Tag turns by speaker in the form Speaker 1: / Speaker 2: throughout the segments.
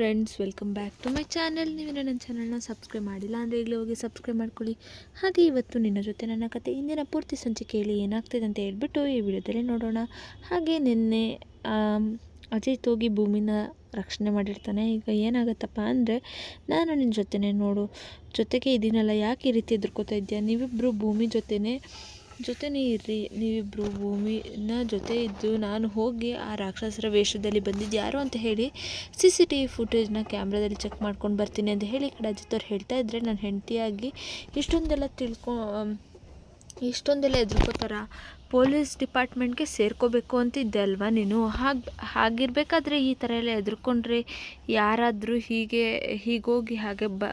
Speaker 1: Friends welcome back to my channel ನೀವು ನನ್ನ ಚಾನಲ್ನ ಸಬ್ಸ್ಕ್ರೈಬ್ ಮಾಡಿಲ್ಲ ಅಂದರೆ ಇಲ್ಲಿ ಹೋಗಿ ಸಬ್ಸ್ಕ್ರೈಬ್ ಮಾಡ್ಕೊಳ್ಳಿ. ಹಾಗೆ ಇವತ್ತು ನಿನ್ನ ಜೊತೆ ನನ್ನ ಕತೆ ಇಂದಿನ ಪೂರ್ತಿ ಸಂಚಿಕೆಯಲ್ಲಿ ಏನಾಗ್ತಿದೆ ಅಂತ ಹೇಳ್ಬಿಟ್ಟು ಈ ವಿಡಿಯೋದಲ್ಲಿ ನೋಡೋಣ. ಹಾಗೆ ನಿನ್ನೆ ಅಜಿತ್ ಹೋಗಿ ಭೂಮಿನ ರಕ್ಷಣೆ ಮಾಡಿರ್ತಾನೆ. ಈಗ ಏನಾಗುತ್ತಪ್ಪ ಅಂದರೆ, ನಾನು ನಿನ್ನ ಜೊತೆನೇ ನೋಡು. ಜೊತೆಗೆ ಇದೀನಲ್ಲ ಯಾಕೆ ಈ ರೀತಿ ಎದುರ್ಕೋತಾ ಇದೆಯಾ ನೀವಿಬ್ಬರು ಭೂಮಿ ಜೊತೆನೇ ಜೊತೆನೇ ಇರ್ರಿ ನೀವಿಬ್ಬರು ಭೂಮಿನ ಜೊತೆ ಇದ್ದು ನಾನು ಹೋಗಿ ಆ ರಾಕ್ಷಸರ ವೇಷದಲ್ಲಿ ಬಂದಿದ್ದು ಯಾರು ಅಂತ ಹೇಳಿ ಸಿ ಸಿ ಟಿ ವಿ ಫುಟೇಜ್ನ ಕ್ಯಾಮ್ರಾದಲ್ಲಿ ಚೆಕ್ ಮಾಡ್ಕೊಂಡು ಬರ್ತೀನಿ ಅಂತ ಹೇಳಿ ಕಡೆ ಅಜಿತವ್ರು ಹೇಳ್ತಾ ಇದ್ದರೆ ನಾನು ಹೆಂಡತಿಯಾಗಿ ಇಷ್ಟೊಂದೆಲ್ಲ ತಿಳ್ಕೊ ಇಷ್ಟೊಂದೆಲ್ಲ ಎದುರ್ಕೋತಾರ, ಪೊಲೀಸ್ ಡಿಪಾರ್ಟ್ಮೆಂಟ್ಗೆ ಸೇರ್ಕೋಬೇಕು ಅಂತಿದ್ದೆ ಅಲ್ವಾ ನೀನು? ಹಾಗೆ, ಹಾಗಿರ್ಬೇಕಾದ್ರೆ ಈ ಥರ ಎಲ್ಲ ಎದುರ್ಕೊಂಡ್ರೆ ಯಾರಾದರೂ ಹೀಗೆ, ಹೀಗೋಗಿ ಹಾಗೆ ಬ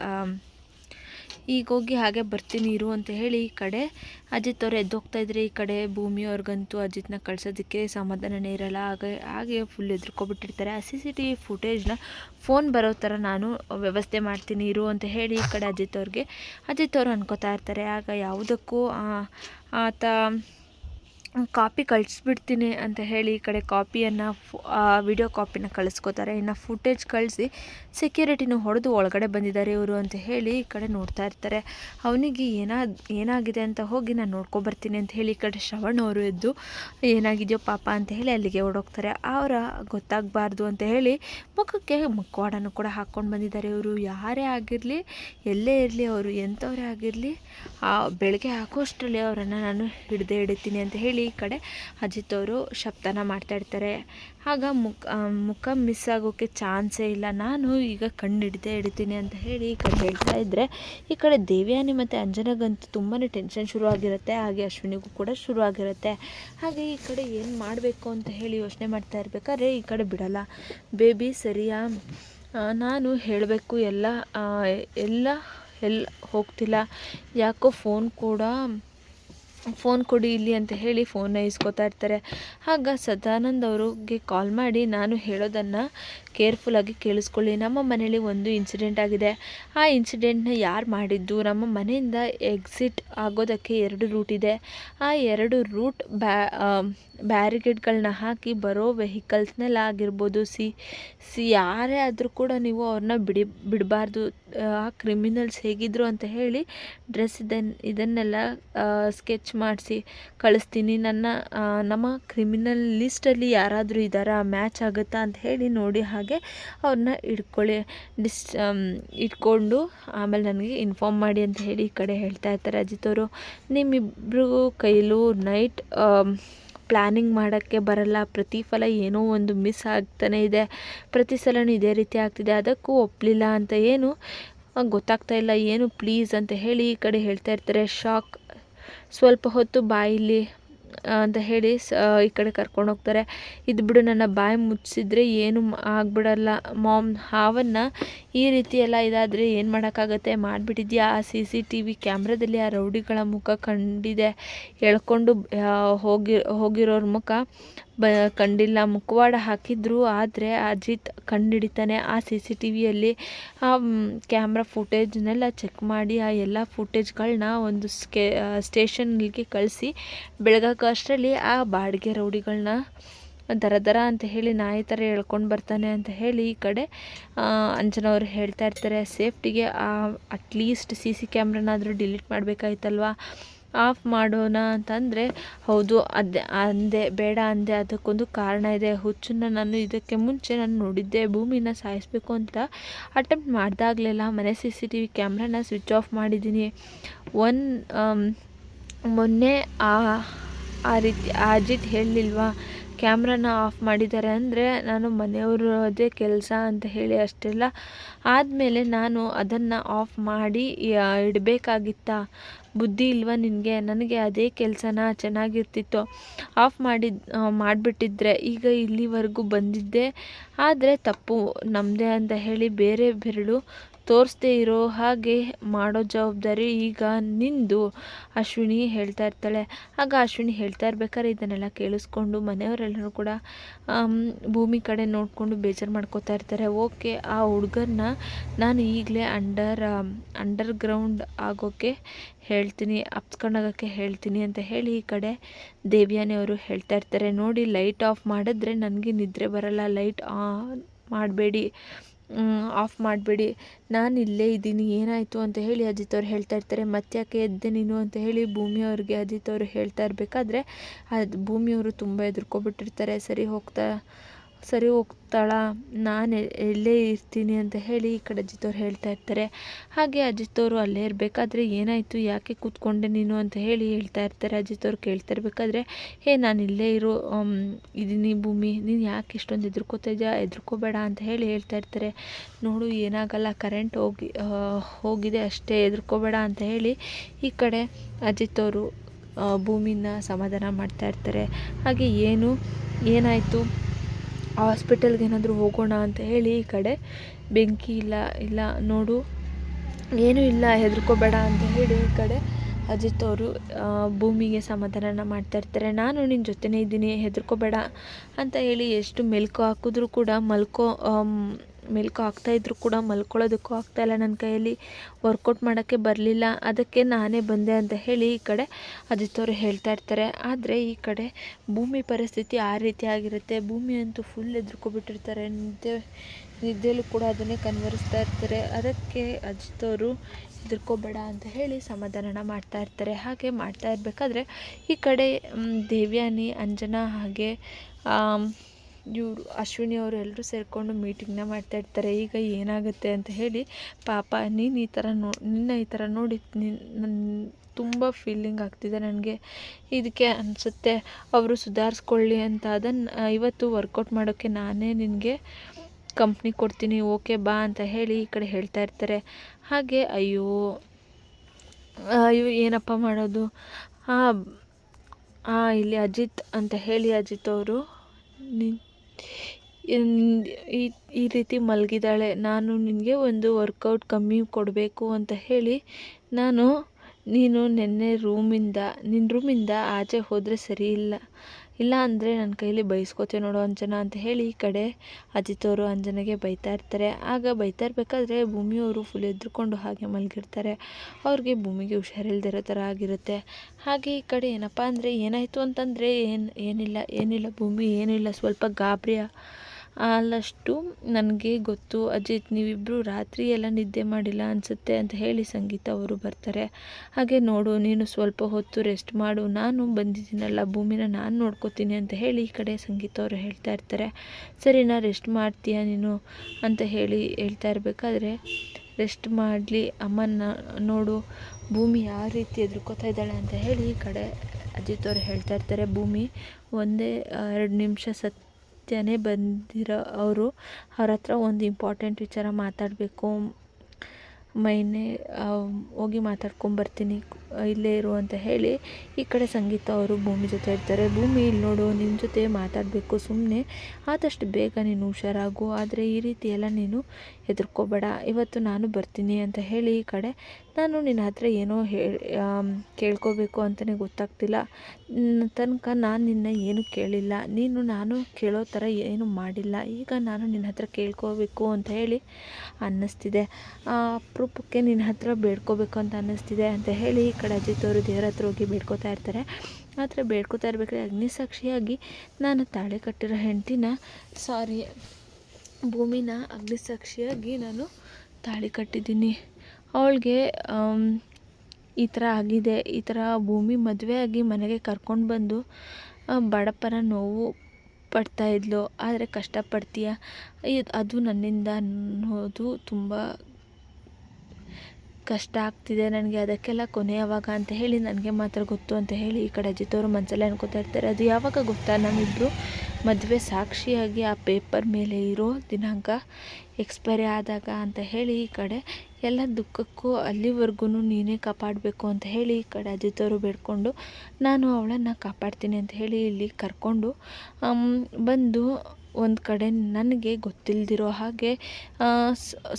Speaker 1: ಈಗೋಗಿ ಹಾಗೆ ಬರ್ತೀನಿ ಇರು ಅಂತ ಹೇಳಿ ಈ ಕಡೆ. ಅಜಿತ್ ಅವ್ರು ಎದ್ದೋಗ್ತಾ ಇದ್ರೆ ಈ ಕಡೆ ಭೂಮಿಯವ್ರಿಗಂತೂ ಅಜಿತ್ನ ಕಳ್ಸೋದಕ್ಕೆ ಸಮಾಧಾನನೇ ಇರಲ್ಲ. ಹಾಗೆ ಹಾಗೆ ಫುಲ್ ಎದುರ್ಕೊಬಿಟ್ಟಿರ್ತಾರೆ. ಆ ಸಿ ಸಿ ಟಿ ವಿ ಫುಟೇಜ್ನ ಫೋನ್ ಬರೋ ಥರ ನಾನು ವ್ಯವಸ್ಥೆ ಮಾಡ್ತೀನಿ ಇರು ಅಂತ ಹೇಳಿ ಈ ಕಡೆ ಅಜಿತ್ ಅವ್ರಿಗೆ. ಅಜಿತ್ ಅವರು ಅನ್ಕೋತಾ ಇರ್ತಾರೆ. ಆಗ ಯಾವುದಕ್ಕೂ ಆತ ಕಾಪಿ ಕಳಿಸ್ಬಿಡ್ತೀನಿ ಅಂತ ಹೇಳಿ ಈ ಕಡೆ ಕಾಪಿಯನ್ನು ವಿಡಿಯೋ ಕಾಪಿನ ಕಳಿಸ್ಕೋತಾರೆ. ಇನ್ನು ಫುಟೇಜ್ ಕಳಿಸಿ ಸೆಕ್ಯೂರಿಟಿನೂ ಹೊಡೆದು ಒಳಗಡೆ ಬಂದಿದ್ದಾರೆ ಇವರು ಅಂತ ಹೇಳಿ ಈ ಕಡೆ ನೋಡ್ತಾ ಇರ್ತಾರೆ. ಅವನಿಗೆ ಏನಾ, ಏನಾಗಿದೆ ಅಂತ ಹೋಗಿ ನಾನು ನೋಡ್ಕೊಬರ್ತೀನಿ ಅಂತ ಹೇಳಿ ಈ ಕಡೆ ಶ್ರವಣ್ ಅವರು ಎದ್ದು ಏನಾಗಿದೆಯೋ ಪಾಪ ಅಂತ ಹೇಳಿ ಅಲ್ಲಿಗೆ ಓಡೋಗ್ತಾರೆ. ಅವರ ಗೊತ್ತಾಗಬಾರ್ದು ಅಂತ ಹೇಳಿ ಮುಖಕ್ಕೆ ಮುಖವಾಡನ್ನು ಕೂಡ ಹಾಕ್ಕೊಂಡು ಬಂದಿದ್ದಾರೆ ಇವರು. ಯಾರೇ ಆಗಿರಲಿ, ಎಲ್ಲೇ ಇರಲಿ ಅವರು, ಎಂಥವರೇ ಆಗಿರಲಿ ಬೆಳಗ್ಗೆ ಹಾಕೋಷ್ಟರಲ್ಲಿ ಅವರನ್ನು ನಾನು ಹಿಡ್ದೇ ಹಿಡಿತೀನಿ ಅಂತ ಹೇಳಿ ಈ ಕಡೆ ಅಜಿತ್ ಅವರು ಶಬ್ದನ ಮಾಡ್ತಾ ಇರ್ತಾರೆ. ಆಗ ಮುಖ ಮುಖ ಮಿಸ್ ಆಗೋಕ್ಕೆ ಚಾನ್ಸೇ ಇಲ್ಲ. ನಾನು ಈಗ ಕಣ್ಣು ಹಿಡ್ದೇ ಹಿಡಿತೀನಿ ಅಂತ ಹೇಳಿ ಈ ಕಡೆ ಹೇಳ್ತಾ ಇದ್ದರೆ ಈ ಕಡೆ ದೇವ್ಯಾನಿ ಮತ್ತು ಅಂಜನಗಂತೂ ತುಂಬಾ ಟೆನ್ಷನ್ ಶುರುವಾಗಿರುತ್ತೆ. ಹಾಗೆ ಅಶ್ವಿನಿಗೂ ಕೂಡ ಶುರುವಾಗಿರುತ್ತೆ. ಹಾಗೆ ಈ ಕಡೆ ಏನು ಮಾಡಬೇಕು ಅಂತ ಹೇಳಿ ಯೋಚನೆ ಮಾಡ್ತಾ ಇರ್ಬೇಕಾದ್ರೆ, ಈ ಕಡೆ ಬಿಡಲ್ಲ. ಬೇಬಿ ಸರಿಯಾ? ನಾನು ಹೇಳಬೇಕು, ಎಲ್ಲ ಎಲ್ಲ ಎಲ್ಲ ಹೋಗ್ತಿಲ್ಲ. ಯಾಕೋ ಫೋನ್ ಕೂಡ ಫೋನ್ ಕೊಡಿ ಇಲ್ಲಿ ಅಂತ ಹೇಳಿ ಫೋನ್ನ ಇಸ್ಕೊತಾ ಇರ್ತಾರೆ. ಆಗ ಸದಾನಂದ್ ಅವ್ರಿಗೆ ಕಾಲ್ ಮಾಡಿ, ನಾನು ಹೇಳೋದನ್ನು ಕೇರ್ಫುಲ್ಲಾಗಿ ಕೇಳಿಸ್ಕೊಳ್ಳಿ. ನಮ್ಮ ಮನೇಲಿ ಒಂದು ಇನ್ಸಿಡೆಂಟ್ ಆಗಿದೆ. ಆ ಇನ್ಸಿಡೆಂಟ್ನ ಯಾರು ಮಾಡಿದ್ದು? ನಮ್ಮ ಮನೆಯಿಂದ ಎಕ್ಸಿಟ್ ಆಗೋದಕ್ಕೆ ಎರಡು ರೂಟ್ ಇದೆ. ಆ ಎರಡು ರೂಟ್ ಬ್ಯಾ ಬ್ಯಾರಿಗೇಡ್ಗಳನ್ನ ಹಾಕಿ ಬರೋ ವೆಹಿಕಲ್ಸ್ನೆಲ್ಲ ಆಗಿರ್ಬೋದು. ಸಿ ಸಿ ಯಾರೇ ಆದರೂ ಕೂಡ ನೀವು ಅವ್ರನ್ನ ಬಿಡಿ, ಬಿಡಬಾರ್ದು. ಆ ಕ್ರಿಮಿನಲ್ಸ್ ಹೇಗಿದ್ರು ಅಂತ ಹೇಳಿ ಡ್ರೆಸ್ ಇದನ್, ಇದನ್ನೆಲ್ಲ ಸ್ಕೆಚ್ ಮಾಡಿಸಿ ಕಳಿಸ್ತೀನಿ. ನನ್ನ ನಮ್ಮ ಕ್ರಿಮಿನಲ್ ಲಿಸ್ಟಲ್ಲಿ ಯಾರಾದರೂ ಇದ್ದಾರಾ ಮ್ಯಾಚ್ ಆಗುತ್ತಾ ಅಂತ ಹೇಳಿ ನೋಡಿ ಹಾಗೆ ಅವ್ರನ್ನ ಇಟ್ಕೊಳ್ಳಿ ಡಿಸ್ ಇಟ್ಕೊಂಡು ಆಮೇಲೆ ನನಗೆ ಇನ್ಫಾರ್ಮ್ ಮಾಡಿ ಅಂತ ಹೇಳಿ ಈ ಕಡೆ ಹೇಳ್ತಾ ಇರ್ತಾರೆ ಅಜಿತ್ ಅವರು. ನಿಮ್ಮಿಬ್ರಿಗೂ ಕೈಲೂ ನೈಟ್ ಪ್ಲ್ಯಾನಿಂಗ್ ಮಾಡೋಕ್ಕೆ ಬರಲ್ಲ. ಪ್ರತಿಫಲ ಏನೋ ಒಂದು ಮಿಸ್ ಆಗ್ತಾನೆ ಇದೆ. ಪ್ರತಿ ಸಲನೂ ಇದೇ ರೀತಿ ಆಗ್ತಿದೆ. ಅದಕ್ಕೂ ಒಪ್ಪಲಿಲ್ಲ ಅಂತ ಏನು ಗೊತ್ತಾಗ್ತಾ ಇಲ್ಲ. ಏನು ಪ್ಲೀಸ್ ಅಂತ ಹೇಳಿ ಈ ಕಡೆ ಹೇಳ್ತಾ ಇರ್ತಾರೆ. ಶಾಕ್ ಸ್ವಲ್ಪ ಹೊತ್ತು ಬಾಯಿಲಿ ಅಂತ ಹೇಳಿ ಸ, ಈ ಕಡೆ ಕರ್ಕೊಂಡು ಹೋಗ್ತಾರೆ. ಇದು ಬಿಡು ನನ್ನ ಬಾಯಿ ಮುಚ್ಚಿದ್ರೆ ಏನು ಆಗ್ಬಿಡಲ್ಲ. ಮಾಮ್ ಹಾವನ್ನು ಈ ರೀತಿ ಎಲ್ಲ ಇದಾದರೆ ಏನು ಮಾಡೋಕ್ಕಾಗತ್ತೆ? ಮಾಡಿಬಿಟ್ಟಿದ್ಯಾ? ಆ ಸಿ ಸಿ ಟಿ ವಿ ಕ್ಯಾಮ್ರಾದಲ್ಲಿ ಆ ರೌಡಿಗಳ ಮುಖ ಕಂಡಿದೆ. ಎಳ್ಕೊಂಡು ಹೋಗಿ, ಹೋಗಿರೋರ ಮುಖ ಬ, ಕಂಡಿಲ್ಲ. ಮುಖವಾಡ ಹಾಕಿದ್ರು. ಆದರೆ ಅಜಿತ್ ಕಂಡುಹಿಡಿತಾನೆ ಆ ಸಿ ಸಿ ಟಿ ವಿಯಲ್ಲಿ, ಆ ಕ್ಯಾಮ್ರಾ ಫುಟೇಜ್ನೆಲ್ಲ ಚೆಕ್ ಮಾಡಿ, ಆ ಎಲ್ಲ ಫುಟೇಜ್ಗಳನ್ನ ಒಂದು ಸ್ಕೆ ಸ್ಟೇಷನ್ಗೆ ಕಳಿಸಿ ಬೆಳಗಾಕ ಅಷ್ಟರಲ್ಲಿ ಆ ಬಾಡಿಗೆ ರೌಡಿಗಳನ್ನ ದರ ದರ ಅಂತ ಹೇಳಿ ನಾಯಿ ಥರ ಎಳ್ಕೊಂಡು ಬರ್ತಾನೆ ಅಂತ ಹೇಳಿ ಈ ಕಡೆ ಅಂಜನ ಅವರು ಹೇಳ್ತಾ ಇರ್ತಾರೆ, ಸೇಫ್ಟಿಗೆ ಅಟ್ಲೀಸ್ಟ್ ಸಿ ಸಿ ಕ್ಯಾಮ್ರಾನಾದರೂ ಡಿಲೀಟ್ ಮಾಡಬೇಕಾಯ್ತಲ್ವಾ? ಆಫ್ ಮಾಡೋಣ ಅಂತಂದರೆ, ಹೌದು, ಅದೇ, ಅಂದೆ, ಬೇಡ ಅಂದೆ, ಅದಕ್ಕೊಂದು ಕಾರಣ ಇದೆ. ಹುಚ್ಚನ್ನ ನಾನು ಇದಕ್ಕೆ ಮುಂಚೆ ನಾನು ನೋಡಿದ್ದೆ. ಭೂಮಿನ ಸಾಯಿಸಬೇಕು ಅಂತ ಅಟೆಂಪ್ಟ್ ಮಾಡ್ದಾಗಲೆಲ್ಲ ಮನೆ ಸಿ ಸಿ ಟಿ ವಿ ಕ್ಯಾಮ್ರಾನ ಸ್ವಿಚ್ ಆಫ್ ಮಾಡಿದ್ದೀನಿ. ಒನ್ ಮೊನ್ನೆ ಆ ಆ ರೀತಿ, ಆ ಹೇಳಲಿಲ್ವಾ ಕ್ಯಾಮ್ರಾನ ಆಫ್ ಮಾಡಿದ್ದಾರೆ ಅಂದರೆ ನಾನು ಮನೆಯವರದೇ ಕೆಲಸ ಅಂತ ಹೇಳಿ ಅಷ್ಟೆಲ್ಲ. ಆದಮೇಲೆ ನಾನು ಅದನ್ನು ಆಫ್ ಮಾಡಿ ಇಡಬೇಕಾಗಿತ್ತ? ಬುದ್ಧಿ ಇಲ್ವಾ ನಿನಗೆ? ನನಗೆ ಅದೇ ಕೆಲಸನ ಚೆನ್ನಾಗಿರ್ತಿತ್ತು. ಆಫ್ ಮಾಡಿದ್ ಮಾಡಿಬಿಟ್ಟಿದ್ರೆ ಈಗ ಇಲ್ಲಿವರೆಗೂ ಬಂದಿದ್ದೆ. ಆದರೆ ತಪ್ಪು ನಮ್ಮದೇ ಅಂತ ಹೇಳಿ ಬೇರೆ ಬೆರಳು ತೋರಿಸ್ದೇ ಇರೋ ಹಾಗೆ ಮಾಡೋ ಜವಾಬ್ದಾರಿ ಈಗ ನಿಂದು. ಅಶ್ವಿನಿ ಹೇಳ್ತಾ ಇರ್ತಾಳೆ. ಆಗ ಅಶ್ವಿನಿ ಹೇಳ್ತಾ ಇರ್ಬೇಕಾದ್ರೆ ಇದನ್ನೆಲ್ಲ ಕೇಳಿಸ್ಕೊಂಡು ಮನೆಯವರೆಲ್ಲರೂ ಕೂಡ ಭೂಮಿ ಕಡೆ ನೋಡಿಕೊಂಡು ಬೇಜಾರು ಮಾಡ್ಕೋತಾ ಇರ್ತಾರೆ. ಓಕೆ, ಆ ಹುಡುಗರನ್ನ ನಾನು ಈಗಲೇ ಅಂಡರ್ ಅಂಡರ್ ಗ್ರೌಂಡ್ ಆಗೋಕ್ಕೆ ಹೇಳ್ತೀನಿ ಅಪ್ಸ್ಕೊಂಡೋಗೋಕ್ಕೆ ಹೇಳ್ತೀನಿ ಅಂತ ಹೇಳಿ ಈ ಕಡೆ ದೇವ್ಯಾನಿ ಅವರು ಹೇಳ್ತಾ ಇರ್ತಾರೆ. ನೋಡಿ ಲೈಟ್ ಆಫ್ ಮಾಡಿದ್ರೆ ನನಗೆ ನಿದ್ರೆ ಬರಲ್ಲ. ಲೈಟ್ ಆನ್ ಮಾಡಬೇಡಿ. ಆಫ್ ಮಾಡಬೇಡಿ. ನಾನು ಇಲ್ಲೇ ಇದ್ದೀನಿ, ಏನಾಯಿತು ಅಂತ ಹೇಳಿ ಅಜಿತ್ ಅವ್ರು ಹೇಳ್ತಾ ಇರ್ತಾರೆ. ಮತ್ತ್ಯಾಕೆ ಎದ್ದೆ ನೀನು ಅಂತ ಹೇಳಿ ಭೂಮಿಯವ್ರಿಗೆ ಅಜಿತ್ ಅವರು ಹೇಳ್ತಾ ಇರಬೇಕಾದ್ರೆ, ಅದು ಭೂಮಿಯವರು ತುಂಬ ಹೆದರ್ಕೊಬಿಟ್ಟಿರ್ತಾರೆ ಸರಿ ಹೋಗ್ತಾ ಸರಿ ಹೋಗ್ತಾಳ, ನಾನು ಎಲ್ಲೇ ಇರ್ತೀನಿ ಅಂತ ಹೇಳಿ ಈ ಕಡೆ ಅಜಿತ್ ಅವ್ರು ಹೇಳ್ತಾ ಇರ್ತಾರೆ. ಹಾಗೆ ಅಜಿತವರು ಅಲ್ಲೇ ಇರಬೇಕಾದ್ರೆ ಏನಾಯಿತು, ಯಾಕೆ ಕೂತ್ಕೊಂಡೆ ನೀನು ಅಂತ ಹೇಳಿ ಹೇಳ್ತಾ ಇರ್ತಾರೆ. ಅಜಿತ್ ಅವ್ರು ಕೇಳ್ತಾ ಇರಬೇಕಾದ್ರೆ, ಹೇ, ನಾನು ಇಲ್ಲೇ ಇರೋ ಇದೀನಿ ಭೂಮಿ, ನೀನು ಯಾಕೆ ಇಷ್ಟೊಂದು ಹೆದರ್ಕೋತಾ ಇದೆಯಾ? ಹೆದರ್ಕೋಬೇಡ ಅಂತ ಹೇಳಿ ಹೇಳ್ತಾ ಇರ್ತಾರೆ. ನೋಡು, ಏನಾಗಲ್ಲ, ಕರೆಂಟ್ ಹೋಗಿ ಹೋಗಿದೆ ಅಷ್ಟೇ ಎದುರ್ಕೋಬೇಡ ಅಂತ ಹೇಳಿ ಈ ಕಡೆ ಅಜಿತವರು ಭೂಮಿನ ಸಮಾಧಾನ ಮಾಡ್ತಾ ಇರ್ತಾರೆ. ಹಾಗೆ ಏನು, ಏನಾಯಿತು? ಹಾಸ್ಪಿಟಲ್ಗೆ ಏನಾದರೂ ಹೋಗೋಣ ಅಂತ ಹೇಳಿ ಈ ಕಡೆ. ಬೆಂಕಿ ಇಲ್ಲ ಇಲ್ಲ, ನೋಡು. ಏನೂ ಇಲ್ಲ, ಹೆದರ್ಕೋಬೇಡ ಅಂತ ಹೇಳಿ ಈ ಕಡೆ ಅಜಿತ್ ಅವರು ಭೂಮಿಗೆ ಸಮಾಧಾನ ಮಾಡ್ತಾ ಇರ್ತಾರೆ. ನಾನು ನಿನ್ನ ಜೊತೆನೇ ಇದ್ದೀನಿ, ಹೆದರ್ಕೋಬೇಡ ಅಂತ ಹೇಳಿ ಎಷ್ಟು ಮೆಲ್ಕು ಹಾಕಿದ್ರೂ ಕೂಡ ಮಲ್ಕೋ ಮೆಲ್ಕು ಹಾಕ್ತಾಯಿದ್ರು ಕೂಡ ಮಲ್ಕೊಳ್ಳೋದಕ್ಕೂ ಆಗ್ತಾಯಿಲ್ಲ ನನ್ನ ಕೈಯಲ್ಲಿ ವರ್ಕೌಟ್ ಮಾಡೋಕ್ಕೆ ಬರಲಿಲ್ಲ. ಅದಕ್ಕೆ ನಾನೇ ಬಂದೆ ಅಂತ ಹೇಳಿ ಈ ಕಡೆ ಅಜಿತವರು ಹೇಳ್ತಾ ಇರ್ತಾರೆ. ಆದರೆ ಈ ಕಡೆ ಭೂಮಿ ಪರಿಸ್ಥಿತಿ ಆ ರೀತಿ ಆಗಿರುತ್ತೆ. ಭೂಮಿ ಅಂತೂ ಫುಲ್ ಎದುರ್ಕೊಬಿಟ್ಟಿರ್ತಾರೆ ನಿದ್ದೆ, ನಿದ್ದೆಯಲ್ಲೂ ಕೂಡ ಅದನ್ನೇ ಕನ್ವರಿಸ್ತಾ ಇರ್ತಾರೆ. ಅದಕ್ಕೆ ಅಜಿತವರು ಹೆದರ್ಕೋಬೇಡ ಅಂತ ಹೇಳಿ ಸಮಾಧಾನ ಮಾಡ್ತಾ ಇರ್ತಾರೆ. ಹಾಗೆ ಮಾಡ್ತಾ ಇರಬೇಕಾದ್ರೆ ಈ ಕಡೆ ದೇವ್ಯಾನಿ, ಅಂಜನಾ ಹಾಗೆ ಇವರು ಅಶ್ವಿನಿ ಅವರು ಎಲ್ಲರೂ ಸೇರಿಕೊಂಡು ಮೀಟಿಂಗ್ನ ಮಾಡ್ತಾ ಇರ್ತಾರೆ. ಈಗ ಏನಾಗುತ್ತೆ ಅಂತ ಹೇಳಿ ಪಾಪ ನೀನು ಈ ಥರ ನೋ, ನಿನ್ನ ಈ ಥರ ನೋಡಿ ನನ್ನ ತುಂಬ ಫೀಲಿಂಗ್ ಆಗ್ತಿದೆ ನನಗೆ. ಇದಕ್ಕೆ ಅನಿಸುತ್ತೆ ಅವರು ಸುಧಾರಿಸ್ಕೊಳ್ಳಿ ಅಂತ. ಅದನ್ನು ಇವತ್ತು ವರ್ಕೌಟ್ ಮಾಡೋಕ್ಕೆ ನಾನೇ ನಿನಗೆ ಕಂಪ್ನಿ ಕೊಡ್ತೀನಿ ಓಕೆ ಬಾ ಅಂತ ಹೇಳಿ ಈ ಕಡೆ ಹೇಳ್ತಾ ಇರ್ತಾರೆ. ಹಾಗೆ ಅಯ್ಯೋ ಅಯ್ಯೋ ಏನಪ್ಪ ಮಾಡೋದು? ಹಾಂ ಹಾಂ ಇಲ್ಲಿ ಅಜಿತ್ ಅಂತ ಹೇಳಿ ಅಜಿತ್ ಅವರು ನಿನ್ ಈ ಈ ರೀತಿ ಮಲಗಿದ್ದಾಳೆ. ನಾನು ನಿನಗೆ ಒಂದು ವರ್ಕೌಟ್ ಕಮ್ಮಿ ಕೊಡಬೇಕು ಅಂತ ಹೇಳಿ ನಾನು, ನೀನು ನಿನ್ನೆ ರೂಮಿಂದ ನಿನ್ನ ರೂಮಿಂದ ಆಚೆ ಹೋದರೆ ಸರಿ ಇಲ್ಲ. ಇಲ್ಲ ಅಂದರೆ ನನ್ನ ಕೈಲಿ ಬೈಸ್ಕೋತೀವಿ ನೋಡು ಅಂಜನಾ ಅಂತ ಹೇಳಿ ಈ ಕಡೆ ಅಜಿತವರು ಅಂಜನೆಗೆ ಬೈತಾ ಇರ್ತಾರೆ. ಆಗ ಬೈತಾ ಇರಬೇಕಾದ್ರೆ ಭೂಮಿಯವರು ಫುಲ್ ಎದ್ರುಕೊಂಡು ಹಾಗೆ ಮಲಗಿರ್ತಾರೆ. ಅವ್ರಿಗೆ ಭೂಮಿಗೆ ಹುಷಾರಿಲ್ದಿರೋ ಥರ ಆಗಿರುತ್ತೆ. ಹಾಗೆ ಈ ಕಡೆ ಏನಪ್ಪ ಅಂದರೆ ಏನಾಯಿತು ಅಂತಂದರೆ ಏನು ಏನಿಲ್ಲ ಏನಿಲ್ಲ ಭೂಮಿ ಏನಿಲ್ಲ, ಸ್ವಲ್ಪ ಗಾಬರಿಯ ಅಲ್ಲಷ್ಟು ನನಗೆ ಗೊತ್ತು. ಅಜಿತ್ ನೀವಿಬ್ಬರು ರಾತ್ರಿ ಎಲ್ಲ ನಿದ್ದೆ ಮಾಡಿಲ್ಲ ಅನಿಸುತ್ತೆ ಅಂತ ಹೇಳಿ ಸಂಗೀತ ಅವರು ಬರ್ತಾರೆ. ಹಾಗೆ ನೋಡು, ನೀನು ಸ್ವಲ್ಪ ಹೊತ್ತು ರೆಸ್ಟ್ ಮಾಡು. ನಾನು ಬಂದಿದ್ದೀನಲ್ಲ, ಭೂಮಿನ ನಾನು ನೋಡ್ಕೋತೀನಿ ಅಂತ ಹೇಳಿ ಈ ಕಡೆ ಸಂಗೀತ ಅವರು ಹೇಳ್ತಾ ಇರ್ತಾರೆ. ಸರಿ, ನಾ ರೆಸ್ಟ್ ಮಾಡ್ತೀಯ ನೀನು ಅಂತ ಹೇಳಿ ಹೇಳ್ತಾ ಇರಬೇಕಾದ್ರೆ, ರೆಸ್ಟ್ ಮಾಡಲಿ ಅಮ್ಮನ ನೋಡು, ಭೂಮಿ ಯಾವ ರೀತಿ ಎದುರ್ಕೋತಾ ಇದ್ದಾಳೆ ಅಂತ ಹೇಳಿ ಈ ಕಡೆ ಅಜಿತ್ ಅವರು ಹೇಳ್ತಾ ಇರ್ತಾರೆ. ಭೂಮಿ ಒಂದೇ ಎರಡು ನಿಮಿಷ ಸತ್ ನಿತ್ಯನೇ ಬಂದಿರೋ ಅವರು ಅವ್ರ ಹತ್ರ ಒಂದು ಇಂಪಾರ್ಟೆಂಟ್ ವಿಚಾರ ಮಾತಾಡಬೇಕು. ಮೈನೆ ಹೋಗಿ ಮಾತಾಡ್ಕೊಂಬರ್ತೀನಿ. ಇಲ್ಲೇ ಇರು ಅಂತ ಹೇಳಿ ಈ ಕಡೆ ಸಂಗೀತ ಅವರು ಭೂಮಿ ಜೊತೆ ಇರ್ತಾರೆ. ಭೂಮಿ ಇಲ್ಲಿ ನೋಡು ನಿನ್ನ ಜೊತೆ ಮಾತಾಡಬೇಕು ಸುಮ್ಮನೆ ಆದಷ್ಟು ಬೇಗ ನೀನು ಹುಷಾರಾಗು. ಆದರೆ ಈ ರೀತಿ ಎಲ್ಲ ನೀನು ಹೆದರ್ಕೋಬೇಡ. ಇವತ್ತು ನಾನು ಬರ್ತೀನಿ ಅಂತ ಹೇಳಿ ಈ ಕಡೆ. ನಾನು ನಿನ್ನ ಹತ್ರ ಏನೋ ಹೇಳಿ ಕೇಳ್ಕೋಬೇಕು ಅಂತಲೇ ಗೊತ್ತಾಗ್ತಿಲ್ಲ. ತನಕ ನಾನು ನಿನ್ನ ಏನು ಕೇಳಿಲ್ಲ. ನೀನು ನಾನು ಕೇಳೋ ಥರ ಏನು ಮಾಡಿಲ್ಲ. ಈಗ ನಾನು ನಿನ್ನ ಹತ್ರ ಕೇಳ್ಕೋಬೇಕು ಅಂತ ಹೇಳಿ ಅನ್ನಿಸ್ತಿದೆ. ಅಪರೂಪಕ್ಕೆ ನಿನ್ನ ಹತ್ರ ಬೇಡ್ಕೋಬೇಕು ಅಂತ ಅನ್ನಿಸ್ತಿದೆ ಅಂತ ಹೇಳಿ ಈ ಕಡೆ ಅಜಿತವರು ದೇವ್ರ ಹತ್ರ ಹೋಗಿ ಬೇಡ್ಕೋತಾ ಇರ್ತಾರೆ. ಆ ಥರ ಬೇಡ್ಕೋತಾ ಇರಬೇಕಾದ್ರೆ ಅಗ್ನಿಸಾಕ್ಷಿಯಾಗಿ ನಾನು ತಾಳೆ ಕಟ್ಟಿರೋ ಹೆಂಡತಿನ, ಸಾರಿ, ಭೂಮಿನ ಅಗ್ನಿಸಾಕ್ಷಿಯಾಗಿ ನಾನು ತಾಳಿ ಕಟ್ಟಿದ್ದೀನಿ. ಅವಳಿಗೆ ಈ ಥರ ಆಗಿದೆ, ಈ ಥರ ಭೂಮಿ ಮದುವೆ ಆಗಿ ಮನೆಗೆ ಕರ್ಕೊಂಡು ಬಂದು ಬಡಪರ ನೋವು ಪಡ್ತಾಯಿದ್ಲು ಆದರೆ ಕಷ್ಟಪಡ್ತೀಯ? ಅದು ನನ್ನಿಂದ ಅನ್ನೋದು ತುಂಬ ಕಷ್ಟ ಆಗ್ತಿದೆ, ನನಗೆ ಅದಕ್ಕೆಲ್ಲ ಕೊನೆ ಯಾವಾಗ ಅಂತ ಹೇಳಿ ನನಗೆ ಮಾತ್ರ ಗೊತ್ತು ಅಂತ ಹೇಳಿ ಈ ಕಡೆ ಅಜಿತವರು ಮನಸ್ಸಲ್ಲೇ ಅನ್ಕೋತಾ ಇರ್ತಾರೆ. ಅದು ಯಾವಾಗ ಗೊತ್ತಾ ನಮ್ಮಿಬ್ಬರು ಮದುವೆ ಸಾಕ್ಷಿಯಾಗಿ ಆ ಪೇಪರ್ ಮೇಲೆ ಇರೋ ದಿನಾಂಕ ಎಕ್ಸ್ಪೈರಿ ಆದಾಗ ಅಂತ ಹೇಳಿ ಈ ಕಡೆ ಎಲ್ಲ ದುಃಖಕ್ಕೂ ಅಲ್ಲಿವರೆಗೂ ನೀನೇ ಕಾಪಾಡಬೇಕು ಅಂತ ಹೇಳಿ ಈ ಕಡೆ ಅಜಿತವರು ಬೇಡ್ಕೊಂಡು ನಾನು ಅವಳನ್ನು ಕಾಪಾಡ್ತೀನಿ ಅಂತ ಹೇಳಿ ಇಲ್ಲಿ ಕರ್ಕೊಂಡು ಬಂದು ಒಂದು ಕಡೆ ನನಗೆ ಗೊತ್ತಿಲ್ಲದಿರೋ ಹಾಗೆ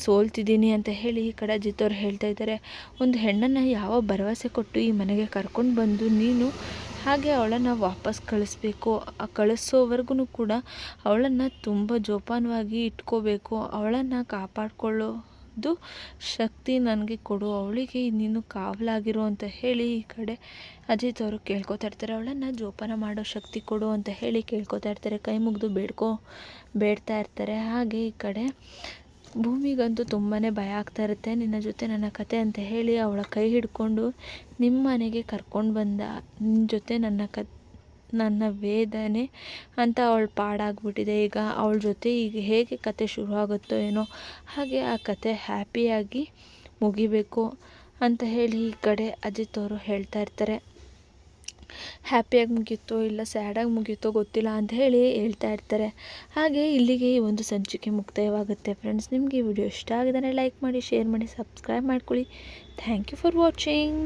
Speaker 1: ಸೋಲ್ತಿದ್ದೀನಿ ಅಂತ ಹೇಳಿ ಈ ಕಡೆ ಅಜಿತ್ ಅವ್ರು ಹೇಳ್ತಾ ಇದ್ದಾರೆ. ಒಂದು ಹೆಣ್ಣನ್ನು ಯಾವ ಭರವಸೆ ಕೊಟ್ಟು ಈ ಮನೆಗೆ ಕರ್ಕೊಂಡು ಬಂದು ನೀನು ಹಾಗೆ ಅವಳನ್ನು ವಾಪಸ್ ಕಳಿಸ್ಬೇಕು? ಕಳಿಸೋವರೆಗೂ ಕೂಡ ಅವಳನ್ನು ತುಂಬ ಜೋಪಾನವಾಗಿ ಇಟ್ಕೋಬೇಕು. ಅವಳನ್ನು ಕಾಪಾಡಿಕೊಳ್ಳೋ ದು ಶಕ್ತಿ ನನಗೆ ಕೊಡು, ಅವಳಿಗೆ ನೀನು ಕಾವಲಾಗಿರು ಅಂತ ಹೇಳಿ ಈ ಕಡೆ ಅಜಿತ್ ಅವರು ಕೇಳ್ಕೊತಾ ಇರ್ತಾರೆ. ಅವಳನ್ನು ಜೋಪಾನ ಮಾಡೋ ಶಕ್ತಿ ಕೊಡು ಅಂತ ಹೇಳಿ ಕೇಳ್ಕೊತಾ ಇರ್ತಾರೆ. ಕೈ ಮುಗಿದು ಬೇಡ್ಕೊ, ಬೇಡ್ತಾ ಇರ್ತಾರೆ. ಹಾಗೆ ಈ ಕಡೆ ಭೂಮಿಗಂತೂ ತುಂಬಾ ಭಯ ಆಗ್ತಾ ಇರುತ್ತೆ. ನಿನ್ನ ಜೊತೆ ನನ್ನ ಕತೆ ಅಂತ ಹೇಳಿ ಅವಳ ಕೈ ಹಿಡ್ಕೊಂಡು ನಿಮ್ಮ ಮನೆಗೆ ಕರ್ಕೊಂಡು ಬಂದ ನಿನ್ನ ಜೊತೆ ನನ್ನ ಕ ನನ್ನ ವೇದನೆ ಅಂತ ಅವಳು ಪಾಡಾಗ್ಬಿಟ್ಟಿದೆ. ಈಗ ಅವಳ ಜೊತೆ ಈಗ ಹೇಗೆ ಕತೆ ಶುರು ಆಗುತ್ತೋ ಏನೋ ಹಾಗೆ ಆ ಕತೆ ಹ್ಯಾಪಿಯಾಗಿ ಮುಗಿಬೇಕು ಅಂತ ಹೇಳಿ ಈ ಕಡೆ ಅಜಿತ್ ಅವರು ಹೇಳ್ತಾ ಇರ್ತಾರೆ. ಹ್ಯಾಪಿಯಾಗಿ ಮುಗೀತೋ ಇಲ್ಲ ಸ್ಯಾಡಾಗಿ ಮುಗೀತೋ ಗೊತ್ತಿಲ್ಲ ಅಂತ ಹೇಳಿ ಹೇಳ್ತಾ ಇರ್ತಾರೆ. ಹಾಗೆ ಇಲ್ಲಿಗೆ ಈ ಒಂದು ಸಂಚಿಕೆ ಮುಕ್ತಾಯವಾಗುತ್ತೆ ಫ್ರೆಂಡ್ಸ್. ನಿಮಗೆ ವಿಡಿಯೋ ಇಷ್ಟ ಆಗಿದ್ದಾನೆ ಲೈಕ್ ಮಾಡಿ, ಶೇರ್ ಮಾಡಿ, ಸಬ್ಸ್ಕ್ರೈಬ್ ಮಾಡ್ಕೊಳ್ಳಿ. Thank you for watching.